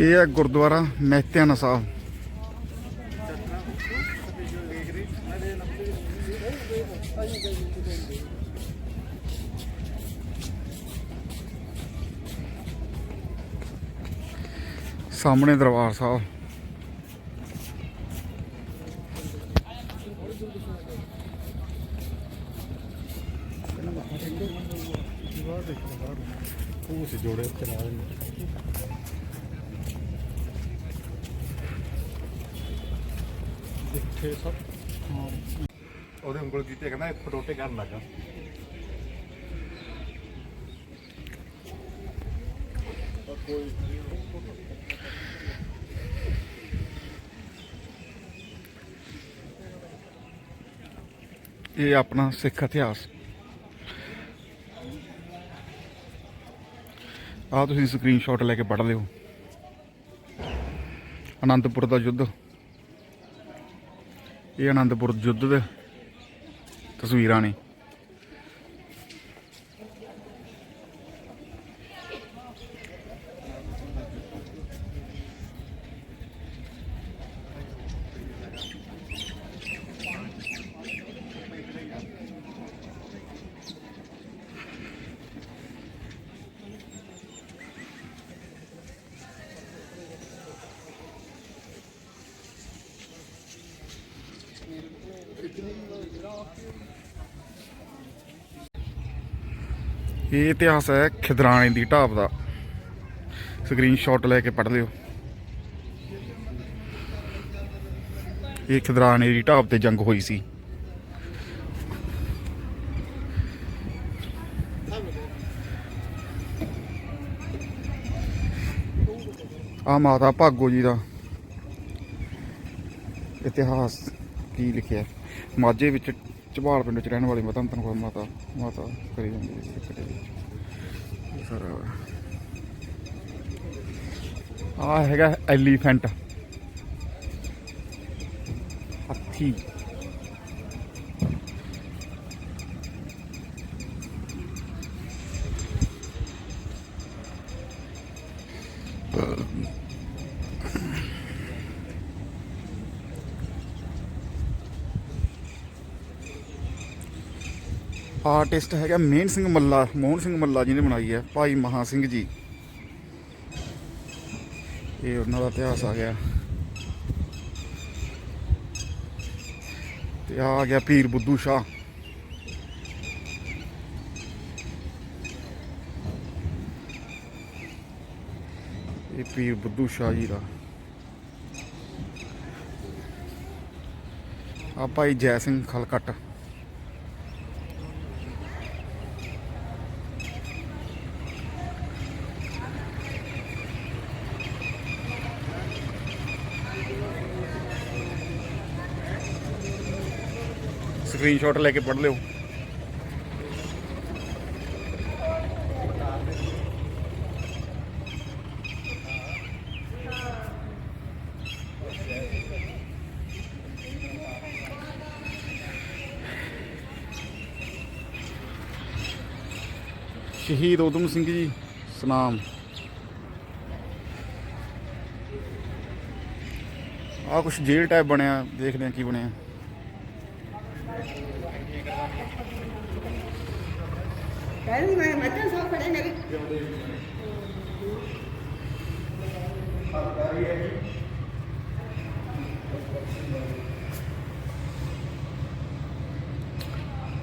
ਇਹ ਹੈ ਗੁਰਦੁਆਰਾ ਮਹਿਤਿਆਨਾ ਸਾਹਿਬ। ਸਾਹਮਣੇ ਦਰਬਾਰ ਸਾਹਿਬ। ਉਹ ਸੀ ਜੋੜੇ ਚਲਾ ਦੇ ਦੇਖੇ ਸਭ ਉਹਦੇ ਉਂਗਲ ਕੀਤੇ ਕਹਿੰਦਾ ਫਟੋਟੇ ਕਰਨ ਲੱਗਾ। ਇਹ ਆਪਣਾ ਸਿੱਖ ਇਤਿਹਾਸ। ਆ ਤੁਸੀਂ ਸਕਰੀਨਸ਼ਾਟ ਲੈ ਕੇ ਪੜ੍ਹ ਲਿਓ। ਆਨੰਦਪੁਰ ਦਾ ਯੁੱਧ। ਇਹ ਆਨੰਦਪੁਰ ਯੁੱਧ ਦੇ ਤਸਵੀਰਾਂ ਨੇ। ਇਹ ਇਤਿਹਾਸ ਹੈ ਖਿਦਰਾਣੇ ਦੀ ਢਾਬ ਦਾ। ਸਕਰੀਨਸ਼ਾਟ ਲੈ ਕੇ ਪੜ੍ਹ ਲਿਓ। ਇਹ ਖਿਦਰਾਣੇ ਦੀ ਢਾਬ ਤੇ ਜੰਗ ਹੋਈ ਸੀ। ਆ ਮਾਤਾ ਭਾਗੋ ਜੀ ਦਾ ਇਤਿਹਾਸ ਕੀ ਲਿਖਿਆ? ਮਾਝੇ ਵਿੱਚ ਝਬਾਲ ਪਿੰਡ ਚ ਰਹਿਣ ਵਾਲੀ ਮਾਤਾ ਤਨ ਕੋਲ ਮਾਤਾ ਮਾਤਾ ਕਰੀ ਜਾਂਦੀ ਹੈ ਜੀ ਕਦੇ ਵੀ। ਸਾਰਾ। ਆ ਹੈਗਾ ਐਲੀਫੈਂਟ। ਹਾਥੀ। ਆਰਟਿਸਟ ਹੈਗਾ ਮੇਨ ਸਿੰਘ ਮੱਲਾ, ਮੋਹਨ ਸਿੰਘ ਮੱਲਾ ਜੀ ਨੇ ਬਣਾਈ ਹੈ, ਭਾਈ ਮਹਾ ਸਿੰਘ ਜੀ। ਇਹ ਉਹਨਾਂ ਦਾ ਇਤਿਹਾਸ ਆ ਗਿਆ। ਤੇ ਆ ਆ ਗਿਆ ਪੀਰ ਬੁੱਧੂ ਸ਼ਾਹ। ਇਹ ਪੀਰ ਬੁੱਧੂ ਸ਼ਾਹ ਜੀ ਦਾ। ਆ ਭਾਈ ਜੈ ਸਿੰਘ ਖਲਕਟ। ਸਕਰੀਨਸ਼ਾਟ ਲੈ ਕੇ ਪੜ੍ਹ ਲਿਓ। ਸ਼ਹੀਦ ਉਦਮ ਸਿੰਘ ਜੀ, ਸਨਾਮ। ਆ ਕੁਛ ਜੇਲ੍ਹ ਟਾਈਪ ਬਣਿਆ, ਦੇਖਦੇ ਆ ਕੀ ਬਣਿਆ। ਕਹਿੰਦੀ ਮੈਂ ਮੱਟਨ ਸਾਹ ਖੜੇ ਨੇ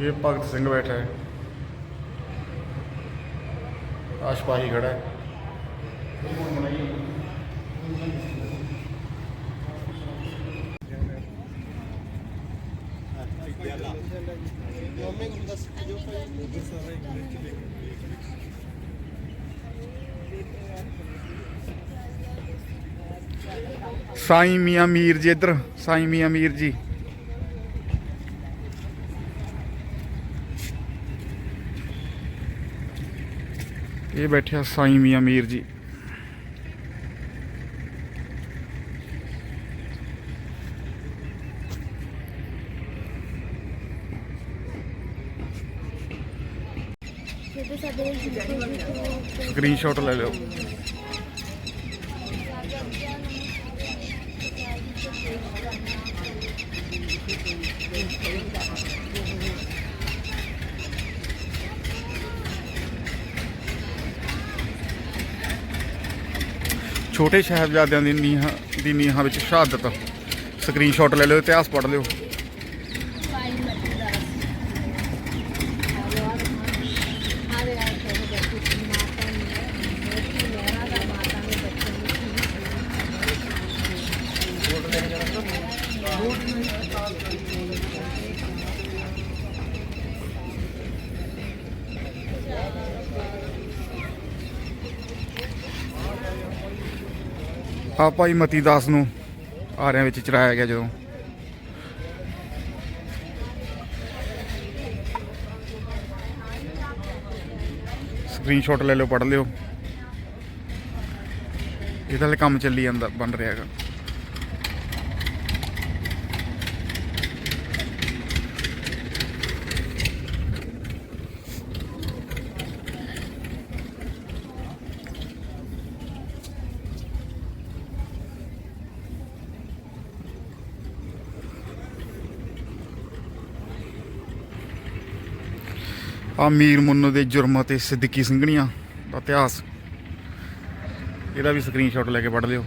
ਇਹ ਭਗਤ ਸਿੰਘ ਬੈਠਾ ਹੈ ਸਾਈਂ ਮੀਆਂ ਮੀਰ ਜੀ ਇੱਧਰ, ਸਾਈਂ ਮੀਆਂ ਮੀਰ ਜੀ। ਇਹ ਬੈਠਿਆ ਸਾਈਂ ਮੀਆਂ ਮੀਰ ਜੀ। ਸਕਰੀਨਸ਼ਾਟ ਲੈ ਲਓ। ਛੋਟੇ ਸਾਹਿਬਜ਼ਾਦਿਆਂ ਦੀ ਨੀਹਾਂ ਦੀ ਨੀਹਾਂ ਵਿੱਚ ਸ਼ਹਾਦਤ। ਸਕਰੀਨਸ਼ਾਟ ਲੈ ਲਓ ਇਤਿਹਾਸ ਪੜ੍ਹ ਲਿਓ। ਆ ਭਾਈ ਮਤੀ ਦਾਸ ਨੂੰ ਆਰਿਆਂ ਵਿੱਚ ਚਰਾਇਆ ਗਿਆ ਜਦੋਂ। ਸਕਰੀਨਸ਼ਾਟ ਲੈ ਲਿਓ, ਪੜ੍ਹ ਲਿਓ। ਇਹਦਾ ਕੰਮ ਚੱਲੀ ਜਾਂਦਾ, ਬਣ ਰਿਹਾ ਹੈਗਾ। ਆ ਮੀਰ ਮੁੰਨੋ ਦੇ ਜੁਰਮ ਅਤੇ ਸਿੱਦਕੀ ਸਿੰਘਣੀਆਂ ਦਾ ਇਤਿਹਾਸ। ਇਹਦਾ ਵੀ ਸਕਰੀਨਸ਼ਾਟ ਲੈ ਕੇ ਪੜ੍ਹ ਲਿਓ।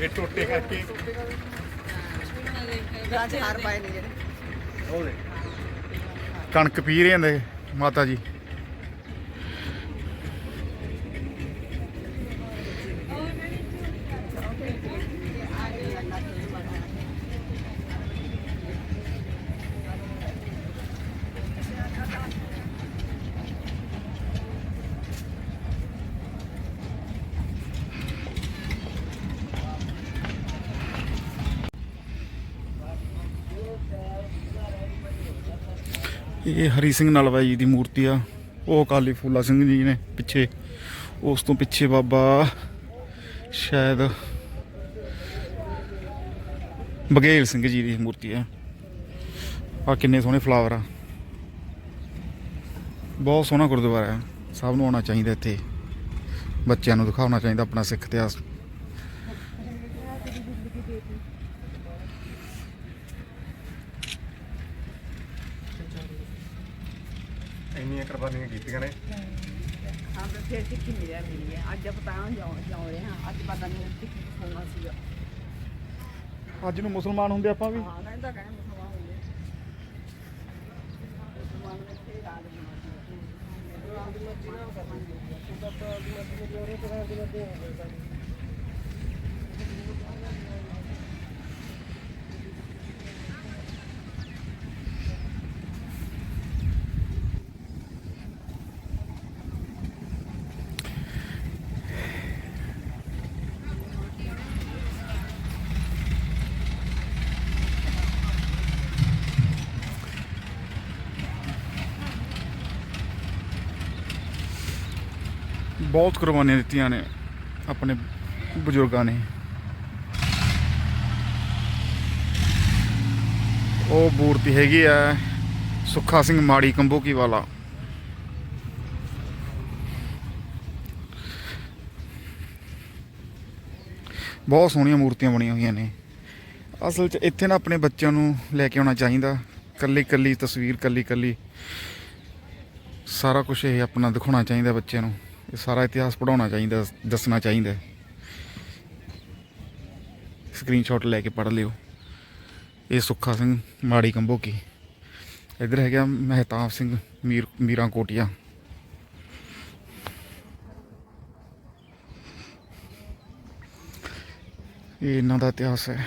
ਇਹ ਟੋਟੇ ਕਰਕੇ ਰਾਜ ਹਾਰ ਪਾਏ ਨੇ ਜਿਹੜੇ। ਉਹ ਲੈ ਕਣਕ ਪੀ ਰਹੇ ਨੇ। ਮਾਤਾ ਜੀ ਇਹ ਹਰੀ ਸਿੰਘ ਨਲਵਾ ਜੀ ਦੀ ਮੂਰਤੀ ਆ। ਉਹ ਅਕਾਲੀ ਫੂਲਾ ਸਿੰਘ ਜੀ ਨੇ ਪਿੱਛੇ। ਉਸ ਤੋਂ ਪਿੱਛੇ ਬਾਬਾ ਸ਼ਾਇਦ ਬਗੇਲ ਸਿੰਘ ਜੀ ਦੀ ਮੂਰਤੀ ਆ। ਆ ਕਿੰਨੇ ਸੋਹਣੇ ਫਲਾਵਰ ਆ। ਬਹੁਤ ਸੋਹਣਾ ਗੁਰਦੁਆਰਾ ਆ। ਸਭ ਨੂੰ ਆਉਣਾ ਚਾਹੀਦਾ ਇੱਥੇ। ਬੱਚਿਆਂ ਨੂੰ ਦਿਖਾਉਣਾ ਚਾਹੀਦਾ ਆਪਣਾ ਸਿੱਖ ਇਤਿਹਾਸ ਇੰਨੀਆਂ ਕੁਰਬਾਨੀਆਂ ਕੀਤੀਆਂ ਨੇ ਹਾਂ ਤੇ ਫਿਰ ਸਿੱਖੀ ਮਿਲਿਆ ਮਿਲੀ ਹੈ ਅੱਜ ਆਪਾਂ ਤਾਂ ਜਾਉ ਜਾਉ ਰਹੇ ਹਾਂ ਅੱਜ ਪਤਾ ਨਹੀਂ ਸਿੱਖੀ ਹੋਣਾ ਸੀਗਾ। ਅੱਜ ਨੂੰ ਮੁਸਲਮਾਨ ਹੁੰਦੇ ਆਪਾਂ ਵੀ? ਹਾਂ ਕਹਿੰਦਾ ਕਹਿੰਦਾ ਮੁਸਲਮਾਨ ਹੋ ਗਏ ਮੁਸਲਮਾਨ ਨੇ ਫਿਰ ਰਾਜ ਬਹੁਤ ਕੁਰਬਾਨੀਆਂ ਦਿੱਤੀਆਂ ਨੇ ਆਪਣੇ ਬਜ਼ੁਰਗਾਂ ਨੇ। ਉਹ ਮੂਰਤੀ ਹੈਗੀ ਆ ਸੁੱਖਾ ਸਿੰਘ ਮਾੜੀ ਕੰਬੋਕੀ ਵਾਲਾ। ਬਹੁਤ ਸੋਹਣੀਆਂ ਮੂਰਤੀਆਂ ਬਣੀਆਂ ਹੋਈਆਂ ਨੇ। ਅਸਲ 'ਚ ਇੱਥੇ ਨਾ ਆਪਣੇ ਬੱਚਿਆਂ ਨੂੰ ਲੈ ਕੇ ਆਉਣਾ ਚਾਹੀਦਾ। ਕੱਲੀ ਕੱਲੀ ਤਸਵੀਰ, ਕੱਲੀ ਕੱਲੀ ਸਾਰਾ ਕੁਝ ਇਹ ਆਪਣਾ ਦਿਖਾਉਣਾ ਚਾਹੀਦਾ ਬੱਚਿਆਂ ਨੂੰ। ਇਹ ਸਾਰਾ ਇਤਿਹਾਸ ਪੜਾਉਣਾ ਚਾਹੀਦਾ, ਦੱਸਣਾ ਚਾਹੀਦਾ ਸਕਰੀਨਸ਼ਾਟ ਲੈ ਕੇ ਪੜ੍ਹ ਲਿਓ। ਇਹ ਸੁੱਖਾ ਸਿੰਘ ਮਾੜੀ ਕੰਬੋਕੀ। ਇੱਧਰ ਹੈਗਾ ਮਹਿਤਾਬ ਸਿੰਘ ਮੀਰ, ਮੀਰਾਂ ਕੋਟੀਆ। ਇਹ ਇਹਨਾਂ ਦਾ ਇਤਿਹਾਸ ਹੈ।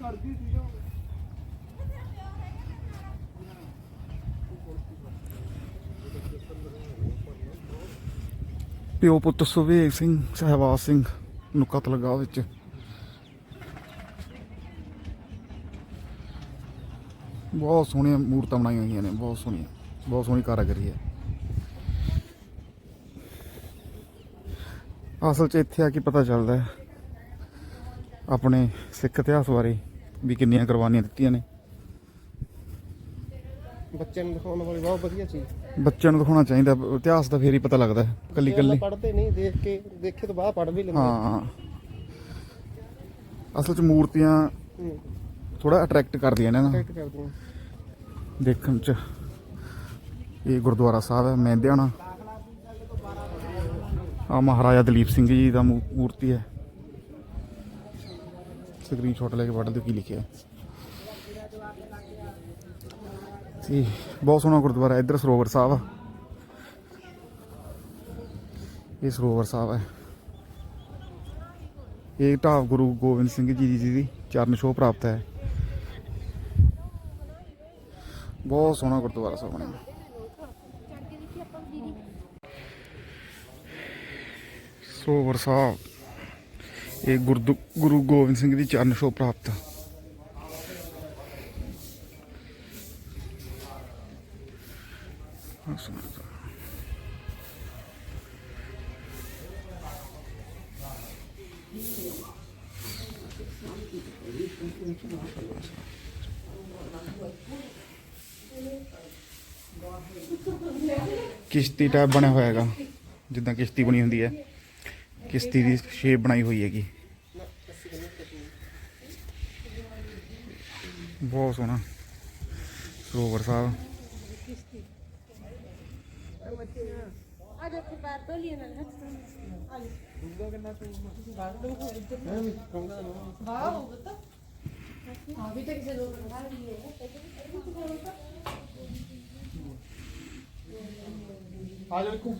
ਕਰਦੀ ਸੀ ਜੋ ਪਿਓ ਪੁੱਤ ਸੁਵੇਗ ਸਿੰਘ ਸਹਿਵਾਜ ਸਿੰਘ ਨੂੰ ਕਤਲ ਲਗਾ ਵਿੱਚ। ਬਹੁਤ ਸੋਹਣੀਆਂ ਮੂਰਤਾਂ ਬਣਾਈਆਂ ਹੋਈਆਂ ਨੇ, ਬਹੁਤ ਸੋਹਣੀਆਂ, ਬਹੁਤ ਸੋਹਣੀ ਕਾਰਾਗਰੀ ਹੈ। ਅਸਲ 'ਚ ਇੱਥੇ ਆ ਕੇ ਪਤਾ ਚੱਲਦਾ ਹੈ ਆਪਣੇ ਸਿੱਖ ਇਤਿਹਾਸ ਬਾਰੇ ਵੀ ਕਿੰਨੀਆਂ ਕੁਰਬਾਨੀਆਂ ਦਿੱਤੀਆਂ ਨੇ। ਬੱਚਿਆਂ ਨੂੰ ਦਿਖਾਉਣ ਵਾਲੀ ਬਹੁਤ ਵਧੀਆ ਚੀਜ਼। ਬੱਚਿਆਂ ਨੂੰ ਦਿਖਾਉਣਾ ਚਾਹੀਦਾ ਇਤਿਹਾਸ ਦਾ ਫੇਰ ਹੀ ਪਤਾ ਲੱਗਦਾ ਕੱਲੀ ਕੱਲੀ ਪੜ੍ਹਦੇ ਨਹੀਂ ਦੇਖ ਕੇ ਦੇਖੇ ਤੋਂ ਬਾਅਦ ਪੜ੍ਹ ਵੀ ਲੈਂਦੇ ਹਾਂ। ਅਸਲ 'ਚ ਮੂਰਤੀਆਂ ਥੋੜਾ ਅਟਰੈਕਟ ਕਰਦੀਆਂ ਨੇ ਨਾ। ਕਰਦੀਆਂ। ਦੇਖਣ 'ਚ। ਇਹ ਗੁਰਦੁਆਰਾ ਸਾਹਿਬ ਹੈ ਮਹਿੰਦਿਆਣਾ। ਆ ਮਹਾਰਾਜਾ ਦਲੀਪ ਸਿੰਘ ਜੀ ਦਾ ਮੂਰਤੀ ਹੈ। ਸਕਰੀਨਸ਼ਾਟ ਲੈ ਕੇ ਪੜ੍ਹ ਦਿਓ, ਕੀ ਲਿਖਿਆ ਹੈ। ਜੀ ਬਹੁਤ ਸੋਹਣਾ ਗੁਰਦੁਆਰਾ, ਇੱਧਰ ਸਰੋਵਰ ਸਾਹਿਬ ਆ। ਇਹ ਸਰੋਵਰ ਸਾਹਿਬ ਹੈ ਇਹ ਢਾਬ ਗੁਰੂ ਗੋਬਿੰਦ ਸਿੰਘ ਜੀ ਜੀ ਦੀ ਚਰਨ ਛੋਹ ਪ੍ਰਾਪਤ ਹੈ। ਬਹੁਤ ਸੋਹਣਾ ਗੁਰਦੁਆਰਾ ਸਾਹਿਬ ਬਣਿਆ। ਸਰੋਵਰ ਸਾਹਿਬ। ਇਹ ਗੁਰਦੁ, ਗੁਰੂ ਗੋਬਿੰਦ ਸਿੰਘ ਦੀ ਚਰਨ ਛੋਹ ਪ੍ਰਾਪਤ। ਕਿਸ਼ਤੀ ਟਾਈਪ ਬਣਿਆ ਹੋਇਆ ਹੈਗਾ। ਜਿੱਦਾਂ ਕਿਸ਼ਤੀ ਬਣੀ ਹੁੰਦੀ ਹੈ। ਕਿਸ਼ਤੀ ਦੀ ਸ਼ੇਪ ਬਣਾਈ ਹੋਈ ਹੈਗੀ ਬਹੁਤ ਸੋਹਣਾ ਸਰੋਵਰ ਸਾਹਿਬ ਆ ਜਾਓ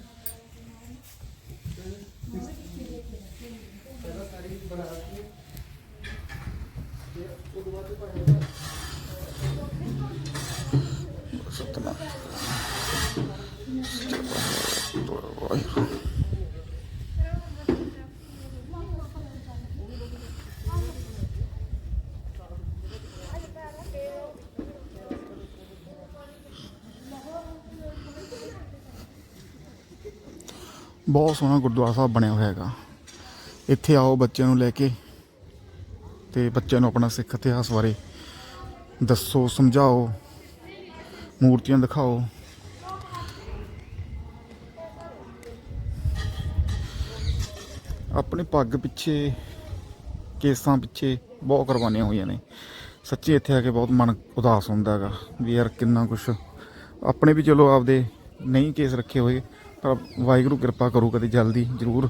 ਬਹੁਤ ਸੋਹਣਾ ਗੁਰਦੁਆਰਾ ਸਾਹਿਬ ਬਣਿਆ ਹੋਇਆ ਹੈਗਾ। ਇੱਥੇ ਆਓ ਬੱਚਿਆਂ ਨੂੰ ਲੈ ਕੇ ਤੇ ਬੱਚਿਆਂ ਨੂੰ ਆਪਣਾ ਸਿੱਖ ਇਤਿਹਾਸ ਬਾਰੇ ਦੱਸੋ, ਸਮਝਾਓ, ਮੂਰਤੀਆਂ ਦਿਖਾਓ। ਆਪਣੇ ਪੱਗ ਪਿੱਛੇ, ਕੇਸਾਂ ਪਿੱਛੇ ਬਹੁਤ ਕੁਰਬਾਨੀਆਂ ਹੋਈਆਂ ਨੇ। ਸੱਚੀ ਇੱਥੇ ਆ ਕੇ ਬਹੁਤ ਮਨ ਉਦਾਸ ਹੁੰਦਾ ਹੈਗਾ ਵੀ ਯਾਰ ਕਿੰਨਾ ਕੁਛ। ਆਪਣੇ ਵੀ ਚਲੋ ਆਪਦੇ ਨਹੀਂ ਕੇਸ ਰੱਖੇ ਹੋਏ। ਪਰ ਵਾਹਿਗੁਰੂ ਕਿਰਪਾ ਕਰੋ ਕਦੇ ਜਲਦੀ ਜ਼ਰੂਰ।